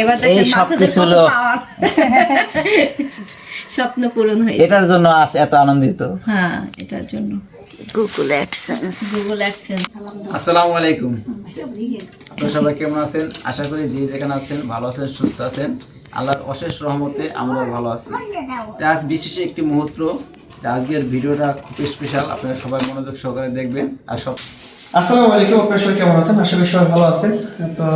এবার দেখেন কিছু কত power। স্বপ্ন পূরণ হয়েছে। এটার জন্য আজ এত আনন্দিত। হ্যাঁ এটার জন্য। গুগল অ্যাডসেন্স গুগল অ্যাডসেন্স আসসালামু আলাইকুম। আপনারা সবাই কেমন আছেন? আশা করি যে যেখানে আছেন ভালো আছেন সুস্থ আছেন। আল্লাহর অশেষ রহমতে আমরা ভালো আছি। তা আজ বিশেষ একটি মুহূর্ত। আজকের ভিডিওটা খুব স্পেশাল আপনারা সবাই মনোযোগ সহকারে দেখবেন। আর সব আসসালামু আলাইকুম। আপনার সবাই কেমন আছেন? আশা করি সবাই ভালো আছেন। তো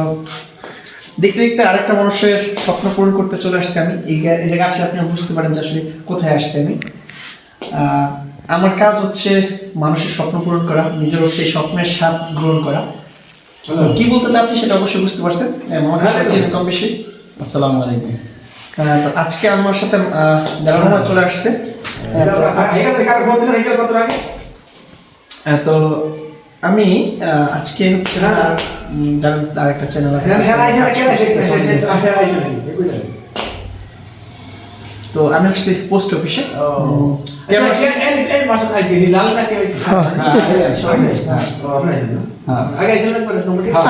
দেখতে দেখতে আরেকটা মানুষের স্বপ্ন পূরণ করতে চলে আসছে আমি। এই জায়গায় আসলে আপনি বুঝতে পারেন যে আসলে কোথায় আসছি আমি। আহ, আমার কাজ হচ্ছে মানুষের স্বপ্ন পূরণ করা নিজেরও সেই স্বপ্নের স্বাদ গ্রহণ করা। তো কি বলতে চাচ্ছি সেটা অবশ্যই বুঝতে পারছেন। কম বেশি। আসসালামু আলাইকুম। তো আজকে আমার সাথে দেড় চলে আসছে। তো আমি আজকে হচ্ছে যার আর একটা চ্যানেল আছে। তো আমি হচ্ছে পোস্ট অফিসে কেমন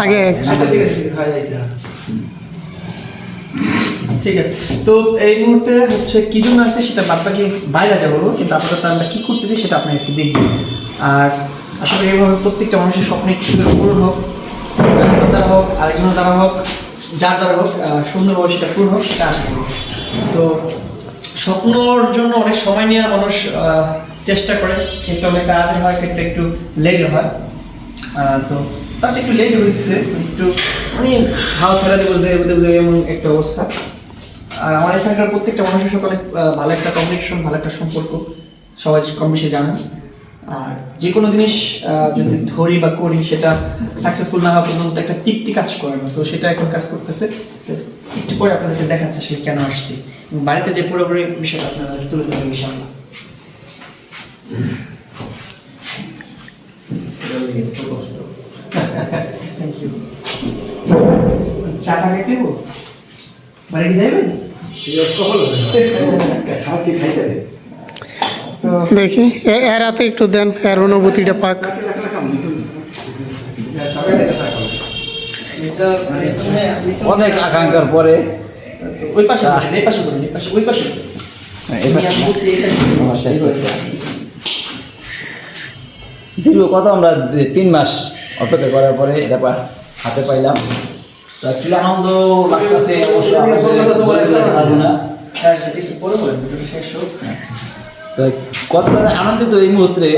আগে ঠিক আছে তো এই মুহূর্তে হচ্ছে কি জন্য আসছে সেটা বাদ বাকি বাইরে যাব কিন্তু আপাতত আমরা কি করতেছি সেটা আপনাকে একটু দেখবেন আর আসলে এইভাবে প্রত্যেকটা মানুষের স্বপ্ন একটু করে পূরণ হোক দ্বারা হোক, আরেকজনের দ্বারা হোক, যার দ্বারা হোক সুন্দরভাবে সেটা পূরণ হোক, সেটা আশা করব তো স্বপ্নর জন্য অনেক সময় নিয়ে মানুষ চেষ্টা করে, ক্ষেত্রে অনেক তাড়াতাড়ি হয় একটু একটু লেট হয়। তো তার একটু লেট হয়েছে একটু মানে হাওয়া ছেড়া দিয়ে বলতে বলতে বলতে এমন একটা অবস্থা। আর আমার এখানকার প্রত্যেকটা মানুষের সাথে অনেক ভালো একটা কমিউনিকেশন ভালো একটা সম্পর্ক, সবাই কম বেশি জানেন। আর যে কোনো জিনিস যদি ধরি বা করি সেটা সাকসেসফুল না হওয়া পর্যন্ত একটা তৃপ্তি কাজ করে না। তো সেটা এখন কাজ করতেছে। একটু পরে আপনাদেরকে দেখাচ্ছে সে কেন আসছি। বাড়িতে যে পুরোপুরি বিষয়টা আপনারা তুলে ধরবেন ইনশাআল্লাহ। থ্যাংক ইউ চা টা খাইতে বাড়ি কি যাইবেন? তো দেখি। এর হাতে একটু দেন এর অনুভূতিটা পাক। অনেক আকাঙ্ক্ষার পরে। ওই পাশে এই পাশে ওই পাশে। হ্যাঁ। দীর্ঘ কত আমরা তিন মাস অপেক্ষা করার পরে এটা হাতে পাইলাম। তো কি আনন্দ লাগতেছে অবশ্যই পারব না শেষ হোক। তো কতটা আনন্দিত এই মুহূর্তে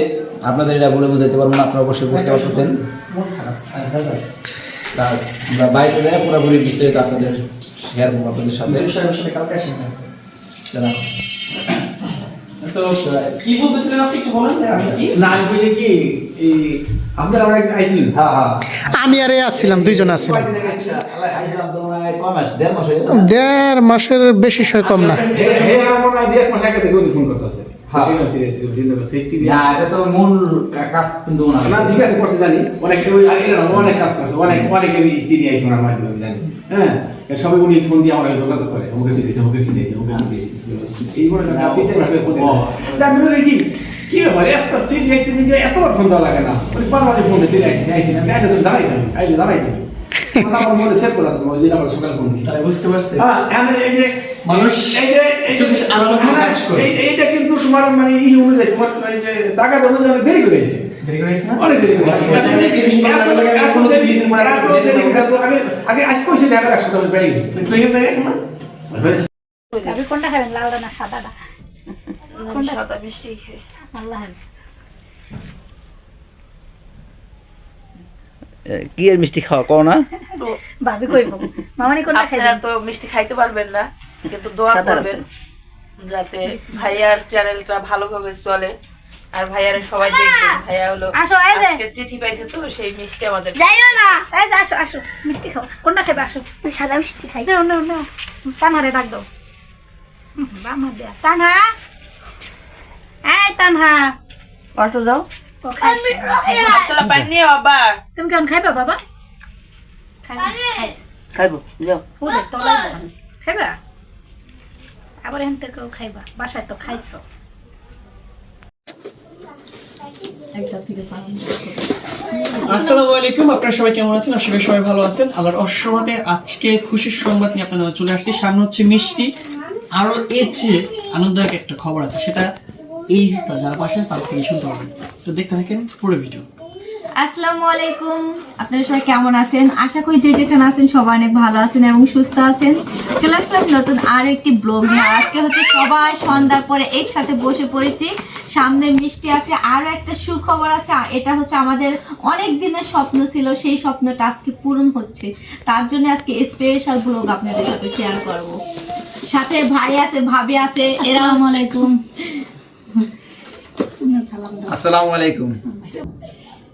আপনাদের এটা বলে বোঝাতে পারব না আপনারা অবশ্যই বুঝতে পারতেছেন মন। হ্যাঁ, আমরা বাইরে যাই পুরোপুরি বিস্তারিত আপনাদের শেয়ার করব আপনাদের সাথে তো কি বলতেছিলেন আপনি একটু বলেন আমি কি না আমি বুঝি কি এই আমরা একদিন আইছিলেন হ্যাঁ হ্যাঁ আমি আর আসছিলাম দুইজন আসছিলাম আচ্ছা মনে হয় দেড় হয়ে মাসের বেশি সময় কম না মনে হয় ফোন করতেছে হ্যাঁ। না এটা তো মূল কাজ কিন্তু না ঠিক আছে করছে জানি। অনেক কাজ করছে অনেক অনেক ওনার মাধ্যমে জানি। হ্যাঁ সবাই উনি ফোন দিয়ে আমার যোগাযোগ করে ওকে ওকে ওকে এই মনে করেন আমি বলি কি কি ব্যাপার? একটা এতবার ফোন দেওয়া লাগে না। উনি বারবার ফোন দিয়ে চিনি আইছি আইছি না আমি আগে তুমি জানাই দেবে আইলে জানাই দেবে আমার মনে সেভ করে আছে ওই সকালে ফোন দিচ্ছি বুঝতে পারছি। হ্যাঁ, আমি এই যে মানুষ এই যে এই যে চব্বিশ আলাদা করে কাজ করে। এইটা কিন্তু তোমার মানে এই অনুযায়ী তোমার এই যে টাকা অনুযায়ী দেরি করে গেছে। আগে- আজ কইছে দেখা একশো টাকা পেয়ে কোনটা খাবেন না সাদাটা সাদা মিষ্টি আল্লাহ কি এর মিষ্টি খাওয়া? কও না। ভাবি কইব। মামানি কোনটা খাইবেন? তো মিষ্টি খাইতে পারবেন না। কিন্তু দোয়া করবেন যাতে ভাইয়ার চ্যানেলটা ভালোভাবে চলে। আর ভাইয়ারে সবাই দেখবেন। ভাইয়া হলো আসো, আজকে চিঠি পাইছে তো সেই মিষ্টি আমাদের যাইও না। এই যে আসো আসো মিষ্টি খাও। কোনটা খাবে আসো। সাদা মিষ্টি খাই। না না না। তানহারে ডাক দাও। বামা দেয়া। তানহা! এই তানহা! অটো যাও। বাবা তুমি কেমন খাইবা বাবা? খাইবা যাও। খাইবা? আবার এখান থেকেও খাইবা বাসায় তো খাইছো। আসসালামু আলাইকুম আপনারা সবাই কেমন আছেন? আশা করি সবাই ভালো আছেন। আল্লাহর আজকে খুশির সংবাদ নিয়ে আপনাদের চলে আসছি। সামনে হচ্ছে মিষ্টি। আরও এর চেয়ে আনন্দদায়ক একটা খবর আছে সেটা এই যারা পাশে তার থেকে শুনতে পারবেন। তো দেখতে থাকেন পুরো ভিডিও। আসসালামু আলাইকুম। আপনারা সবাই কেমন আছেন? আশা করি যে যেখানে আছেন সবাই অনেক ভালো আছেন এবং সুস্থ আছেন। চলে আসলাম নতুন আর একটি ব্লগ। নিয়ে আজকে হচ্ছে সবাই সন্ধ্যার পরে একসাথে বসে পড়েছি। সামনে মিষ্টি আছে আরও একটা সুখবর আছে। এটা হচ্ছে আমাদের অনেক দিনের স্বপ্ন ছিল সেই স্বপ্নটা আজকে পূরণ হচ্ছে। তার জন্য আজকে স্পেশাল ব্লগ আপনাদের সাথে শেয়ার করব। সাথে ভাই আছে ভাবি আছে এরা আলাইকুম। আসসালামু আলাইকুম।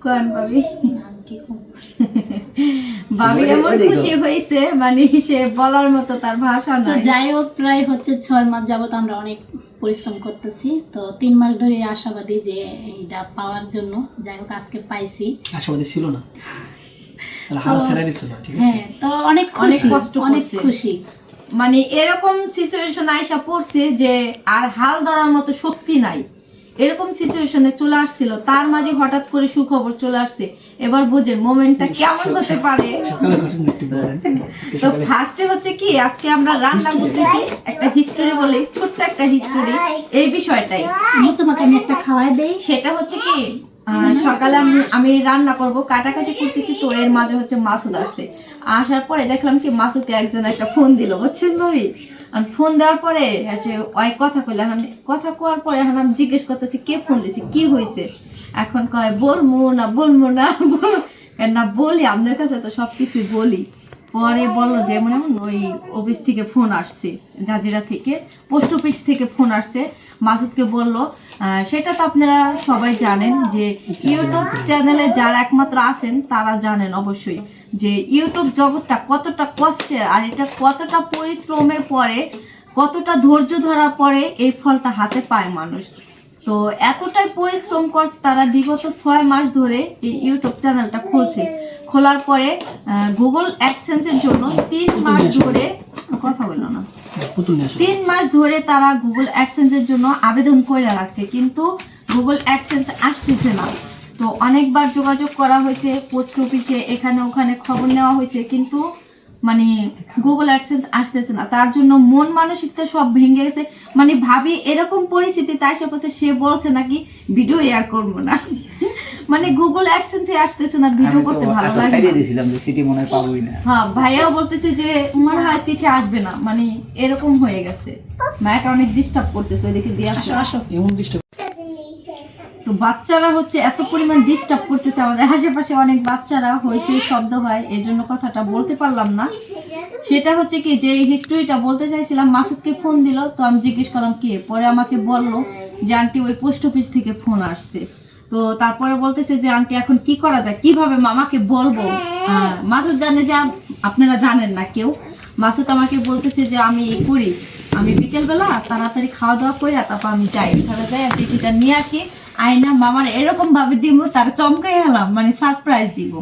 কোন ভাবি? ভাবি এমন খুশি হয়েছে মানে সে বলার মতো তার ভাষা যাই হোক প্রায় হচ্ছে ছয় মাস যাবত আমরা অনেক পরিশ্রম করতেছি। তো তিন মাস ধরে আশাবাদী যে এইটা পাওয়ার জন্য যাই হোক আজকে পাইছি। আশাবাদী ছিল না? তাহলে হাল ছেড়ে দিচ্ছিল না ঠিক আছে? হ্যাঁ তো অনেক অনেক কষ্ট অনেক খুশি। মানে এরকম সিচুয়েশন আইসা পড়ছে যে আর হাল ধরার মতো শক্তি নাই। এরকম সিচুয়েশনে চলে আসছিল তার মাঝে হঠাৎ করে সুখবর চলে আসছে। এবার বুঝেন মোমেন্টটা কেমন হতে পারে? তো ফার্স্টে হচ্ছে কি আজকে আমরা রান্না করতেছি একটা হিস্টোরি বলে ছোট্ট একটা হিস্টোরি এই বিষয়টাই। তোমাকে আমি একটা খাওয়াই দেই। সেটা হচ্ছে কি সকালে আমি- রান্না করব। কাটাকাটি করতেছি তো এর মাঝে হচ্ছে মাসুদ আসছে। আসার পরে দেখলাম কি মাসুদকে একজন একটা ফোন দিল বুঝছেন ভাবি ফোন দেওয়ার পরে ওই কথা কইলে এখন কথা কোয়ার পরে এখন আমি জিজ্ঞেস করতেছি কে ফোন দিছে কি হয়েছে এখন কয় বলব না বলব না না বলি আপনাদের কাছে তো সব কিছুই বলি। পরে বলল যে এমন এমন ওই অফিস থেকে ফোন আসছে জাজিরা থেকে পোস্ট অফিস থেকে ফোন আসছে। মাসুদকে বলল সেটা তো আপনারা সবাই জানেন যে ইউটিউব চ্যানেলে যারা একমাত্র আছেন তারা জানেন অবশ্যই যে ইউটিউব জগৎটা কতটা কষ্টের আর এটা কতটা পরিশ্রমের পরে কতটা ধৈর্য ধরার পরে এই ফলটা হাতে পায় মানুষ। তো এতটাই পরিশ্রম করছে তারা বিগত ছয় মাস ধরে এই ইউটিউব চ্যানেলটা খুলছে। খোলার পরে গুগল অ্যাডসেন্সের জন্য তিন মাস ধরে কথা বলল না। তিন মাস ধরে তারা গুগল অ্যাডসেন্সের জন্য আবেদন করে রাখছে, কিন্তু গুগল অ্যাডসেন্স আসতেছে না। তো অনেকবার যোগাযোগ করা হয়েছে, পোস্ট অফিসে, এখানে ওখানে খবর নেওয়া হয়েছে, কিন্তু মানে গুগল অ্যাডসেন্স আসতেছে না। তার জন্য মন মানসিকতা সব ভেঙে গেছে। মানে ভাবি এরকম পরিস্থিতি, তাই সে সে বলছে নাকি ভিডিও এয়ার করব না। মানে গুগল অ্যাডসেন্সে আসতেছে না ভিডিও করতে ভালো লাগে না। দিয়েছিলাম যে সিটি মনে হয় পাবোই না। হ্যাঁ ভাইয়াও বলতেছে যে মনে হয় চিঠি আসবে না। মানে এরকম হয়ে গেছে। মায়াটা অনেক ডিস্টার্ব করতেছে ওইদিকে দিয়ে আসো আসো এমন দৃষ্টি তো বাচ্চারা হচ্ছে এত পরিমাণ ডিস্টার্ব করতেছে। আমাদের আশেপাশে অনেক বাচ্চারা হয়েছে শব্দ হয় এই জন্য কথাটা বলতে পারলাম না। সেটা হচ্ছে কি যে হিস্টোরিটা বলতে চাইছিলাম মাসুদকে ফোন দিল। তো আমি জিজ্ঞেস করলাম কে? পরে আমাকে বলল যে আন্টি ওই পোস্ট অফিস থেকে ফোন আসছে। তো তারপরে বলতেছে যে, আন্টি, এখন কি করা যায়? কীভাবে মামাকে বলব? মাসুদ জানে যে, আপনারা জানেন না কেউ। মাসুদ আমাকে বলতেছে যে, আমি এই করি আমি বিকেলবেলা তাড়াতাড়ি খাওয়া দাওয়া করে তারপর আমি যাই। সারা যাই আর চিঠিটা নিয়ে আসি। আয়না মামার এরকম ভাবে দিব, তার চমকাই হলাম মানে সারপ্রাইজ দিব।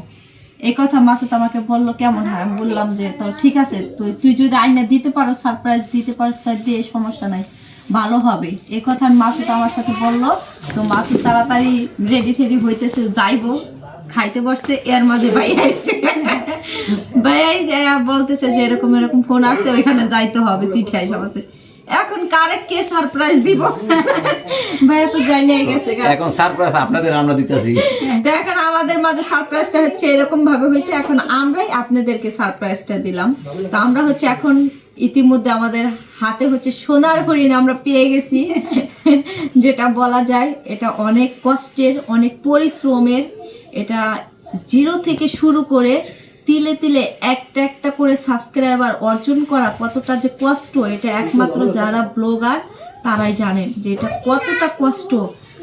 এই কথা মাসুদ আমাকে বলল, কেমন হয়? আমি বললাম যে তো ঠিক আছে, তুই তুই যদি আয়না দিতে পারো সারপ্রাইজ দিতে পারো, তাই দিয়ে সমস্যা নাই। ভালো হবে। এই কথা মাসুদ আমার সাথে বলল। তো মাসুদ তাড়াতাড়ি রেডি টেডি হইতেছে যাইবো। খাইতে বসছে এর মাঝে ভাই ভাই বলতেছে যে এরকম এরকম ফোন আসছে ওইখানে যাইতে হবে চিঠি আইসা বলছে। এখন কারে কে সারপ্রাইজ দিব? ভাইয়া তো যাই গেছে এখন সারপ্রাইজ আপনাদের আমরা দিতেছি। দেখেন আমাদের মাঝে সারপ্রাইজটা হচ্ছে এরকম ভাবে হয়েছে। এখন আমরাই আপনাদেরকে সারপ্রাইজটা দিলাম। তো আমরা হচ্ছে এখন ইতিমধ্যে আমাদের হাতে হচ্ছে সোনার হরিণ আমরা পেয়ে গেছি। যেটা বলা যায় এটা অনেক কষ্টের অনেক পরিশ্রমের। এটা জিরো থেকে শুরু করে তিলে তিলে একটা একটা করে সাবস্ক্রাইবার অর্জন করা কতটা যে কষ্ট এটা একমাত্র যারা ব্লগার তারাই জানেন যে এটা কতটা কষ্ট।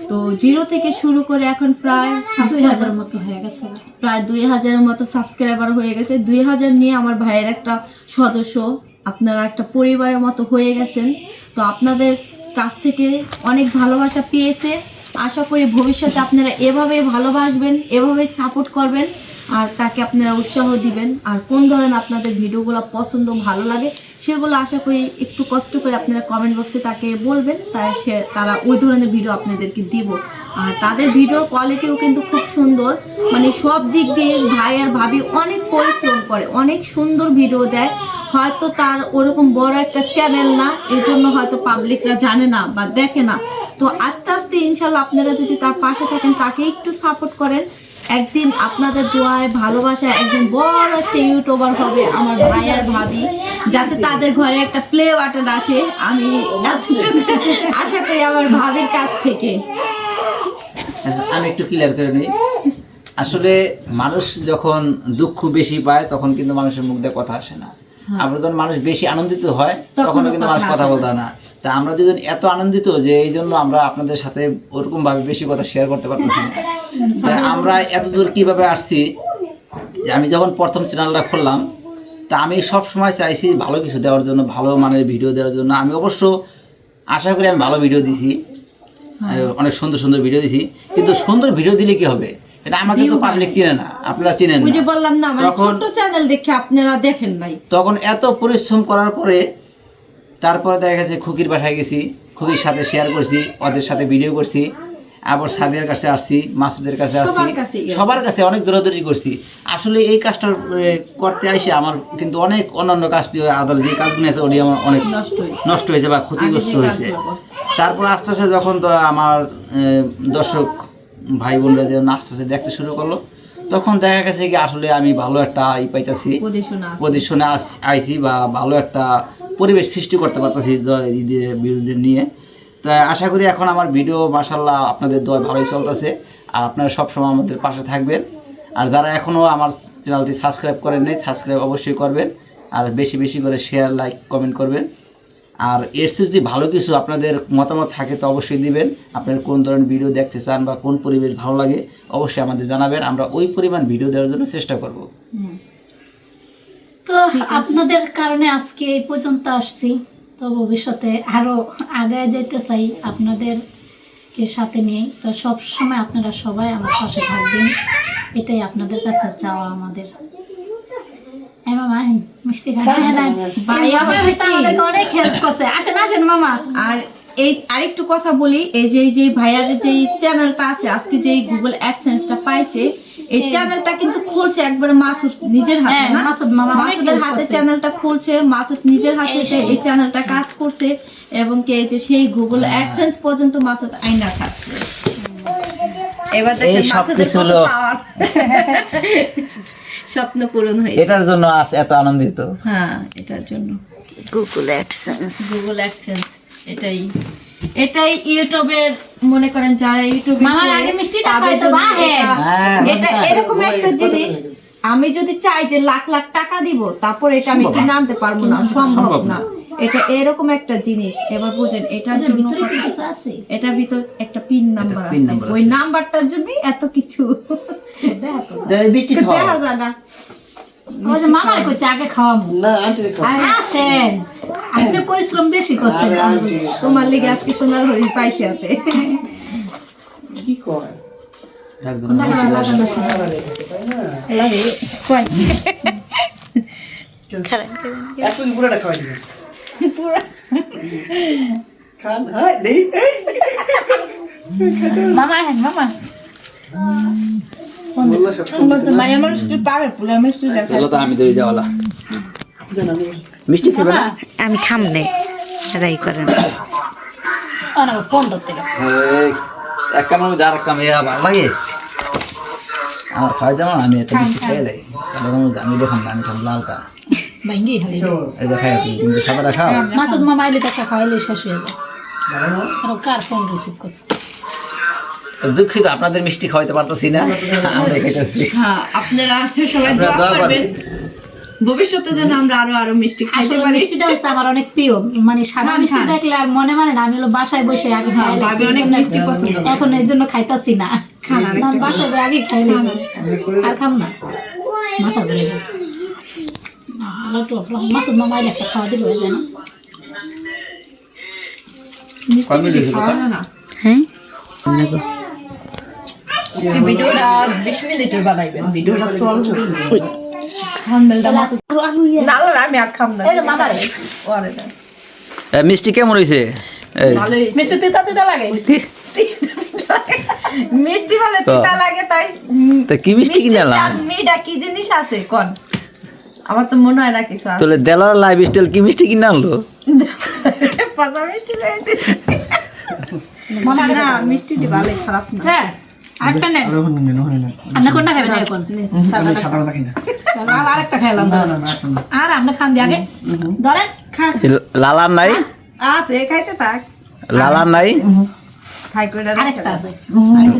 তো জিরো থেকে শুরু করে এখন প্রায় দুই হাজার মতো হয়ে গেছে। প্রায় দুই হাজারের মতো সাবস্ক্রাইবার হয়ে গেছে। দুই হাজার নিয়ে আমার ভাইয়ের একটা সদস্য আপনারা একটা পরিবারের মতো হয়ে গেছেন। তো আপনাদের কাছ থেকে অনেক ভালোবাসা পেয়েছে। আশা করি ভবিষ্যতে আপনারা এভাবে ভালোবাসবেন এভাবে সাপোর্ট করবেন। আর তাকে আপনারা উৎসাহ দিবেন, আর কোন ধরনের আপনাদের ভিডিওগুলো পছন্দ, ভালো লাগে, সেগুলো আশা করি একটু কষ্ট করে আপনারা কমেন্ট বক্সে তাকে বলবেন, তাই সে, তারা ওই ধরনের ভিডিও আপনাদেরকে দিব। আর তাদের ভিডিওর কোয়ালিটিও কিন্তু খুব সুন্দর মানে সব দিক দিয়ে ভাই আর ভাবি অনেক পরিশ্রম করে, অনেক সুন্দর ভিডিও দেয়। হয়তো তার ওরকম বড় একটা চ্যানেল না এই জন্য হয়তো পাবলিকরা জানে না বা দেখে না। তো আস্তে আস্তে ইনশাল্লাহ আপনারা যদি তার পাশে থাকেন, তাকে একটু সাপোর্ট করেন একদিন আপনাদের দোয়ায় ভালোবাসায় একদিন বড় একটা ইউটিউবার হবে আমার ভাই আর ভাবি যাতে তাদের ঘরে একটা প্লে বাটন আসে। আমি আশা করি আমার ভাবির কাছ থেকে। আমি একটু ক্লিয়ার করে নিই। আসলে মানুষ যখন দুঃখ বেশি পায় তখন কিন্তু মানুষের মুখ দিয়ে কথা আসে না। আমরা যখন মানুষ বেশি আনন্দিত হয় তখনও কিন্তু মানুষ কথা বলতে হয় না। তা আমরা দুজন এত আনন্দিত যে এই জন্য আমরা আপনাদের সাথে ওরকম ভাবে বেশি কথা শেয়ার করতে পারতেছি না। আমরা এত দূর কীভাবে আসছি যে আমি যখন প্রথম চ্যানেলটা খুললাম তা আমি সব সময় চাইছি ভালো কিছু দেওয়ার জন্য ভালো মানের ভিডিও দেওয়ার জন্য। আমি অবশ্য আশা করি আমি ভালো ভিডিও দিছি। অনেক সুন্দর সুন্দর ভিডিও দিছি। কিন্তু সুন্দর ভিডিও দিলে কি হবে? এটা আমাকে তো পাবলিক চিনে না। আপনারা চিনেন না। বললাম না মানে ছোট্ট চ্যানেল দেখে আপনারা দেখেন নাই। তখন এত পরিশ্রম করার পরে তারপরে দেখা গেছে খুকির বাসায় গেছি। খুকির সাথে শেয়ার করছি ওদের সাথে ভিডিও করছি। আবার সাদিয়ার কাছে আসছি মাসুদের কাছে আসছি। সবার কাছে অনেক দৌড়াদৌড়ি করছি। আসলে এই কাজটা করতে আইসে আমার কিন্তু অনেক অন্যান্য কাজটি আদালত যে কাজগুলো আছে ওটি আমার অনেক নষ্ট হয়েছে। বা ক্ষতিগ্রস্ত হয়েছে। তারপর আস্তে আস্তে যখন তো আমার দর্শক ভাই বোনরা যখন আস্তে আস্তে দেখতে শুরু করল তখন দেখা গেছে কি আসলে আমি ভালো একটা ই পাইতেছি। পজিশনে আছে। আইছি বা ভালো একটা পরিবেশ সৃষ্টি করতে পারতেছি বিরুদ্ধে নিয়ে। তো আশা করি এখন আমার ভিডিও মাসাল্লাহ আপনাদের দয় ভালোই চলতেছে। আর আপনারা সবসময় আমাদের পাশে থাকবেন। আর যারা এখনও আমার চ্যানেলটি সাবস্ক্রাইব করেন নাই, সাবস্ক্রাইব অবশ্যই করবেন। আর বেশি বেশি করে শেয়ার লাইক কমেন্ট করবেন। আর এর যদি ভালো কিছু আপনাদের মতামত থাকে, তো অবশ্যই দিবেন। আপনার কোন ধরনের ভিডিও দেখতে চান বা কোন পরিবেশ ভালো লাগে, অবশ্যই আমাদের জানাবেন। আমরা ওই পরিমাণ ভিডিও দেওয়ার জন্য চেষ্টা করব। তো আপনাদের কারণে আজকে এই পর্যন্ত আসছি। তো ভবিষ্যতে আরও আগায় যেতে চাই আপনাদেরকে সাথে নিয়ে। তো সব সময় আপনারা সবাই আমার পাশে থাকবেন। এটাই আপনাদের কাছে চাওয়া আমাদের। আর এই আরেকটু কথা বলি এই যে এই যে ভাইয়ার যে চ্যানেলটা আছে আজকে যে গুগল অ্যাডসেন্সটা পাইছে এই চ্যানেলটা কিন্তু খুলছে একবারে মাসুদ নিজের হাতে হ্যাঁ, না? মাসুদ মামা মাসুদের হাতে চ্যানেলটা খুলছে মাসুদ নিজের হাতে এই চ্যানেলটা কাজ করছে এবং কে যে সেই গুগল অ্যাডসেন্স পর্যন্ত মাসুদ আইনা থাকছে। এবার দেখেন মাসুদের কত হলো- power। স্বপ্ন পূরণ হয়েছে। এটার জন্য আজ এত আনন্দিত। হ্যাঁ এটার জন্য। গুগল অ্যাডসেন্স গুগল অ্যাডসেন্স এটাই। এটাই ইউটিউবের মনে করেন যারা ইউটিউবে মামার আগে খাওয়াইতো, জন্য বাহের। এটা- হ্যাঁ, এটা বুঝতে এরকম একটা জিনিস। আমি যদি চাই যে লাখ লাখ টাকা দিব তারপর এটা আমি কিনে আনতে পারব না সম্ভব না। এটা এরকম একটা জিনিস। এবার বুঝেন এটার জন্য ভিতরে কি কিছু আছে? এটার ভিতর একটা পিন নাম্বার আছে। ওই নাম্বারটার জন্যই এত কিছু। দেখা যায় না। মামার কইছে আগে খাওয়াবো। না আন্টি খাও আসেন। আপনি পরিশ্রম বেশি করছেন। তোমার লিগে আজকে সোনার হরিণ পাইছি হাতে। কি কয়? একদম বৃষ্টি আসে। এখন পুরোটা খাওয়াই দিবেন খান হ্যাঁ। মামা হ্যাঁ মামা। মিষ্টি খাবে না? আমি খামনে রাই করেন এক কামের মধ্যে আর কামে ভালো লাগে আমার খাওয়াই যাব আমি একটা মিষ্টি খেয়ে মধ্যে আমি দেখাম না আমি খাম লালটা। ভাঙ্গি হলি আপনি কিন্তু সাদাটা খাও? মাসুদ মামা এলে দেখা খাওয়াইলে শেষ হয়ে যায়। আর কার ফোন রিসিভ করছে? দুঃখিত আপনাদের মিষ্টি খাওয়াইতে পারতেছি না। আমরা খেতেছি হ্যাঁ আপনারা সবাই দোয়া দোয়া করবেন। ভবিষ্যতে যেন আমরা আরও আরও মিষ্টি খাইতে পারি। মিষ্টিটা হচ্ছে আমার অনেক প্রিয়। মানে সাদা মিষ্টি। দেখলে আর মনে মানে না আমি হলো বাসায় বসে আগে হ্যাঁ, খাই ভাবি অনেক মিষ্টি পছন্দ এখন এই জন্য খাইতাছি না। বাসায় বসে আগে খাই। আর খাম না। মাথা। মাসুদ মামা একটা খাওয়া দিল হয়ে যায় না মিষ্টি খাওয়া না। হ্যাঁ? আজকে ভিডিওটা মিনিটের বানাইবেন। ভিডিওটা চলবে মিষ্টি কেমন হয়েছে। মিষ্টি তিতা তিতা লাগে? মিষ্টি ভালো তিতা লাগে তাই তা কি মিষ্টি কিনে আনলাম? মিটা কি জিনিস আছে? কোন? আমার তো মনে হয় না কিছু তাহলে দেলার লাইফ স্টাইল কি মিষ্টি কিনে আনলো? পচা মিষ্টি রয়েছে। না মিষ্টিটি ভালো খারাপ না। হ্যাঁ। আরেকটা নেন আপনি কোনটা খাবেন এখন। সাদা খাই না। লাল আরেকটা খাইলাম। আর আপনি খান দিয়ে আগে। ধরেন লালার নাই? আছে খাইতে থাক। লালার নাই?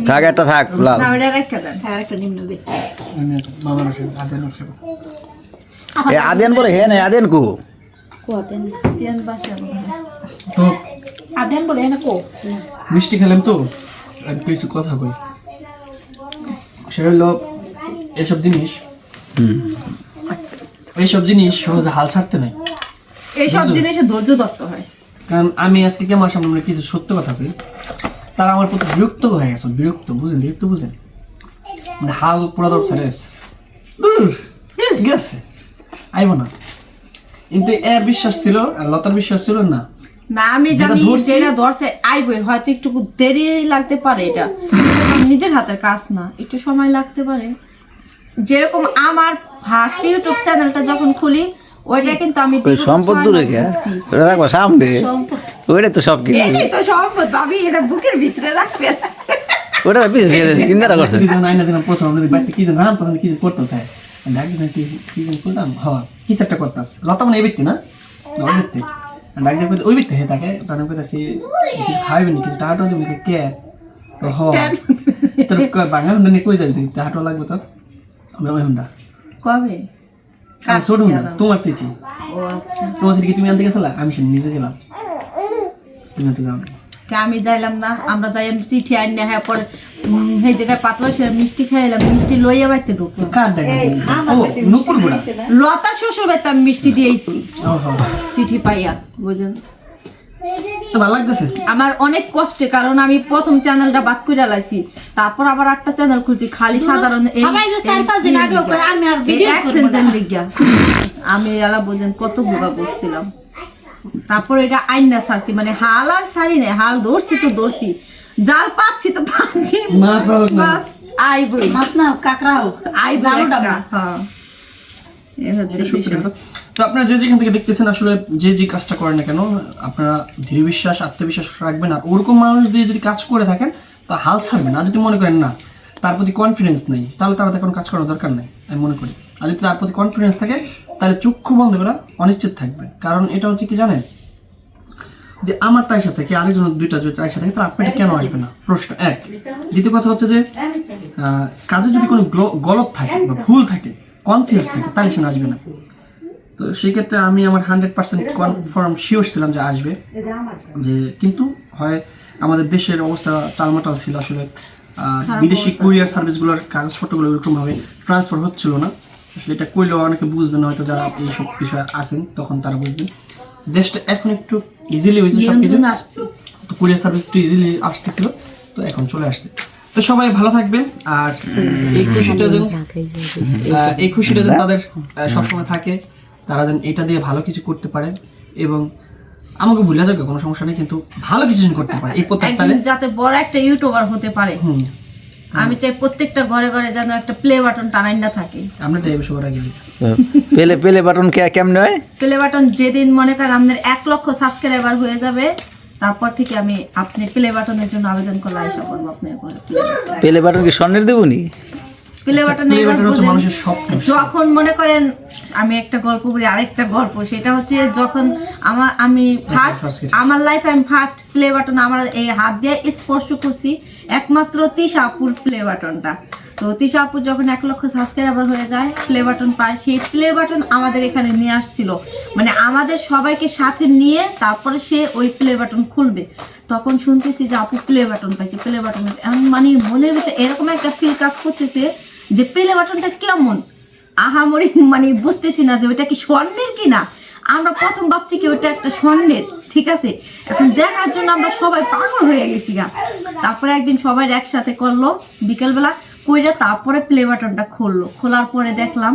থাক একটা থাক লাল। আদেন পরে হে না আদেন কু। তিন বাসা মনে হয়। তো আর দেন বলে কো। মিষ্টি খেলাম তো? আমি কিছু কথা কই? সেটা হলো এসব জিনিস এইসব জিনিস সহজে হাল ছাড়তে নাই। এইসব জিনিসে ধৈর্য ধরতে হয়। কারণ আমি আজকে কেমন সামনে মানে কিছু সত্য কথা কই তারা আমার প্রতি বিরক্ত হয়ে গেছে বিরক্ত বুঝেন বিরক্ত বুঝেন মানে হাল পুরা দর ছেড়ে গেছে। আইব না। কিন্তু এর বিশ্বাস ছিল আর লতার বিশ্বাস ছিল না। না আমি জানি যেটা ধরছে আইবই হয়তো একটু দেরি লাগতে পারে এটা। নিজের হাতের কাজ না একটু সময় লাগতে পারে। যেরকম আমার ফার্স্ট ইউটিউব চ্যানেলটা যখন খুলি ওইটা কিন্তু আমি সম্পদ দূরে রাখব সামনে। ওইটা তো সব কিছু। তো সম্পদ ভাবি এটা বুকের ভিতরে রাখবে। ওটা পিছিয়ে চিন্তা করছে। আইনা দিলাম প্রথম বাড়িতে কি যেন রাম তখন কি যেন করতেছে। ডাক দিলাম কি কি করতাম হওয়া কিছু একটা করতেছে? লতা মানে এই ব্যক্তি না? না, ওই ব্যক্তি ডাক কইতে- ওই হে তাকে নাম কইতাছি কিছু খাইবেন নি কিছু টাহাটো তুমি কে? তো হ। তোর বাংলা বাঙাল হুন্ডা নিয়ে কই যাবি টাহাটো লাগবে তো আমরা ওই হুন্ডা। কবে? ছোট হুন্ডা তোমার চিঠি। আচ্ছা। তোমার চিঠি তুমি আনতে গেছিলা? আমি সে নিজে গেলাম। তুমি আনতে যাও আমি যাইলাম না আমরা যাই আমি চিঠি আইন না হ্যাঁ পরে সেই জায়গায় পাতলা সে মিষ্টি খাইলাম মিষ্টি লইয়া বাইতে ঢুকলো। কার ডাক ও নুপুর বুড়া? লতা শ্বশুর বাড়িতে আমি মিষ্টি দিয়েছি চিঠি পাইয়া বুঝেন তো ভালো লাগতেছে? আমার অনেক কষ্টে কারণ আমি প্রথম চ্যানেলটা বাদ করে লাইছি তারপর আবার একটা চ্যানেল খুলছি খালি সাধারণ এই আমার যে চার পাঁচ দিন আগেও কই, আমি আর ভিডিও করব না। লিগা। আমি এলা বুঝেন কত ভোগা করছিলাম। তারপর এটা আইনা ছাড়ছি মানে হাল আর ছাড়ি নাই হাল ধরছি তো ধরছি। জাল পাচ্ছি তো পাচ্ছি। মাছ। মাছ আইবই। মাছ না কাঁকড়া হোক। আইবই জালুটা হ্যাঁ। তো আপনারা যে যেখান থেকে দেখতেছেন আসলে যে যে কাজটা করেন না কেন আপনারা ধীরে বিশ্বাস আত্মবিশ্বাস রাখবেন। আর ওরকম মানুষ দিয়ে যদি কাজ করে থাকেন তা হাল ছাড়বেন আর যদি মনে করেন না তার প্রতি কনফিডেন্স নেই তাহলে তার কোনো কাজ করার দরকার নেই। আমি মনে করি। আর যদি তার প্রতি কনফিডেন্স থাকে তাহলে চক্ষু বন্ধ করা অনিশ্চিত থাকবে। কারণ এটা হচ্ছে কি জানেন? যে আমার টাইসা থেকে আরেকজন দুইটা যদি টাইসা থাকে তাহলে আপনার কেন আসবে না? প্রশ্ন এক। দ্বিতীয় কথা হচ্ছে যে কাজে যদি কোনো গ্ল- গলত থাকে বা ভুল থাকে কনফিউজ থাকে তাহলে সে আসবে না। তো সেই ক্ষেত্রে আমি আমার হান্ড্রেড পার্সেন্ট কনফার্ম শিওর ছিলাম যে আসবে। যে কিন্তু হয় আমাদের দেশের অবস্থা টালমাটাল ছিল আসলে। বিদেশি কুরিয়ার সার্ভিসগুলোর কাগজপত্রগুলো ওরকমভাবে ট্রান্সফার হচ্ছিল না। এটা করলেও অনেকে বুঝবেন হয়তো যারা এইসব বিষয়ে আছেন তখন তারা বুঝবেন। দেশটা এখন একটু ইজিলি হয়েছে সব কিছু তো কুরিয়ার সার্ভিস একটু ইজিলি আসতেছিল তো এখন চলে আসছে। তো সবাই ভালো থাকবেন আর এই খুশিটা যেন এই খুশিটা যেন তাদের সবসময় থাকে তারা যেন এটা দিয়ে ভালো কিছু করতে পারে এবং আমাকে ভুলে যাবে কোনো সমস্যা নেই কিন্তু ভালো কিছু করতে পারে এই প্রত্যাশা যাতে বড় একটা ইউটিউবার হতে পারে। হুম। আমি চাই প্রত্যেকটা ঘরে ঘরে যেন একটা প্লে বাটন টানাই না থাকে। আমরা টাইপে সবার আগে। পেলে পেলে বাটন কে কেমন হয়? প্লে বাটন যেদিন মনে করেন আপনার এক লক্ষ সাবস্ক্রাইবার হয়ে যাবে তারপর থেকে আমি আপনি প্লে বাটনের জন্য আবেদন করলে আশা করব আপনার প্লে পেলে বাটন কি স্বর্ণের দেবনি প্লে বাটন মানুষের স্বপ্ন যখন মনে করেন আমি একটা গল্প বলি আরেকটা গল্প সেটা হচ্ছে যখন আমার আমি ফার্স্ট আমার লাইফে আমি ফার্স্ট প্লে বাটন আমার এই হাত দিয়ে স্পর্শ করছি একমাত্র তিশাপুর প্লে বাটনটা তো তিশাপুর যখন এক লক্ষ সাবস্ক্রাইবার হয়ে যায় প্লে বাটন পায় সেই প্লে বাটন আমাদের এখানে নিয়ে আসছিল। মানে আমাদের সবাইকে সাথে নিয়ে তারপরে সে ওই প্লে বাটন খুলবে। তখন শুনতেছি যে আপু প্লে বাটন পাইছি প্লে বাটন মানে মনের ভিতরে এরকম একটা ফিল কাজ করতেছে যে প্লে বাটনটা কেমন? আহামরি মানে বুঝতেছি না যে ওইটা কি স্বর্ণের কিনা? আমরা প্রথম ভাবছি কি ওইটা একটা স্বর্ণের, ঠিক আছে? এখন দেখার জন্য আমরা সবাই পাগল হয়ে গেছি গা। তারপরে একদিন সবাই একসাথে করল, বিকেলবেলা কইরা তারপরে প্লে বাটনটা খুললো। খোলার পরে দেখলাম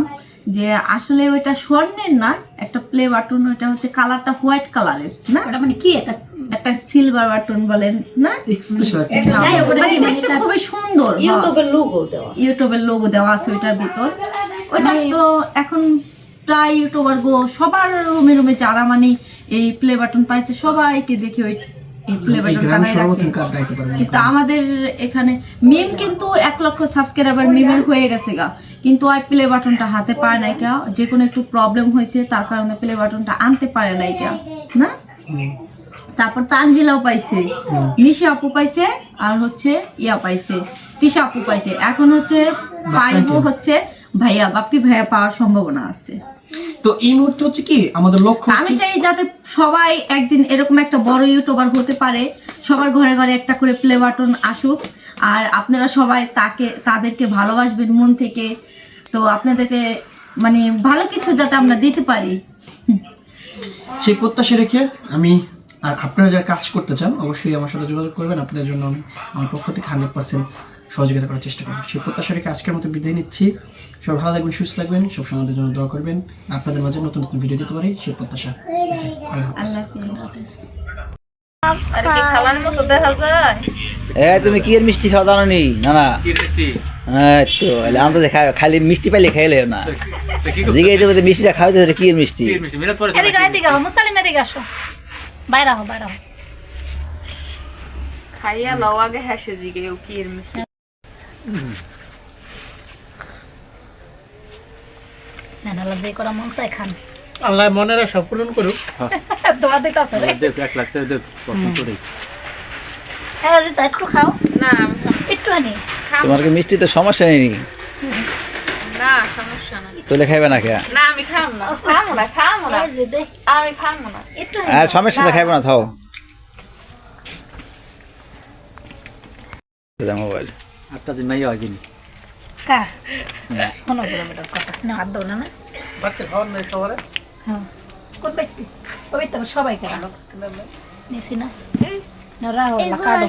যে আসলে ওইটা স্বর্ণের না, একটা প্লে বাটন, ওইটা হচ্ছে কালারটা হোয়াইট কালারের না? ওটা মানে কি এটা? একটা সিলভার বাটন বলেন না? মানে মানে দেখতে খুবই সুন্দর ইউটিউবের লোগো দেওয়া। ইউটিউবের লোগো দেওয়া আছে ওইটার ভিতর। ওটা তো এখন প্রায় ইউটিউবার গো সবার রুমে রুমে যারা মানে এই প্লে বাটন পাইছে সবাইকে দেখে ওই কিন্তু আমাদের এখানে মিম কিন্তু এক লক্ষ সাবস্ক্রাইবার মিমের হয়ে গেছে গা। কিন্তু আর প্লে বাটনটা হাতে পায় নাই কা যে কোনো একটু প্রবলেম হয়েছে তার কারণে প্লে বাটনটা আনতে পারে নাই কা না? তারপর তানজিলাও পাইছে নিশা আপু পাইছে আর হচ্ছে ইয়া পাইছে তিশা আপু পাইছে। এখন হচ্ছে পাইবো হচ্ছে ভাইয়া বাপ্পি ভাইয়া পাওয়ার সম্ভাবনা আছে। তো এই মুহূর্তে হচ্ছে কি আমাদের লক্ষ্য আমি চাই যাতে সবাই একদিন এরকম একটা বড় ইউটিউবার হতে পারে সবার ঘরে ঘরে একটা করে প্লে বাটন আসুক আর আপনারা সবাই তাকে তাদেরকে ভালোবাসবেন মন থেকে। তো আপনাদেরকে মানে ভালো কিছু যাতে আমরা দিতে পারি। সেই প্রত্যাশা রেখে আমি আর আপনারা যারা কাজ করতে চান অবশ্যই আমার সাথে যোগাযোগ করবেন। আপনাদের জন্য আমি আমার পক্ষ থেকে হান্ড্রেড পার্সেন্ট সহযোগিতা করার চেষ্টা করব। সেই প্রত্যাশা রেখে আজকের মতো বিদায় নিচ্ছি। সবাই ভালো থাকবেন সুস্থ থাকবেন সবসময় আমাদের জন্য দোয়া করবেন। আপনাদের মাঝে নতুন নতুন ভিডিও দিতে পারি সেই প্রত্যাশা আল্লাহ হাফেজ। আল্লাহ হাফেজ। আর কি খালার মতো দেখা যায়? তুমি কি এর মিষ্টি খাওয়া দাও নি? না না। হ্যাঁ তো আমরা তো খালি মিষ্টি পাইলে খাইলে না। দিকে দেবো মিষ্টিটা খাওয়াতে কি এর মিষ্টি? বাইরে হো বাইরে হো। খাইয়া লও আগে হেসে জিগে ও কি এর মিষ্টি। না করা মন চাই খান। আল্লাহ মনের আশা পূরণ করুক। দোয়া দিতে আছে রে। হ্যাঁ রিতা, একটু খাও। না একটু আনি তোমার কি মিষ্টি তো সমস্যা নেই না সমস্যা না তোলে খাইবে না কে না আমি খাম না। খামো না খামো না। আমি খামো না। আর সমস্যা তো খাইবে না থাও। মোবাইল। কা? শোনো বলো বেটার কথা। না হাত দাও না না। হ্যাঁ কোন ব্যক্তি? ওই তো সবাইকে নিছি না। না রাহো লাগালো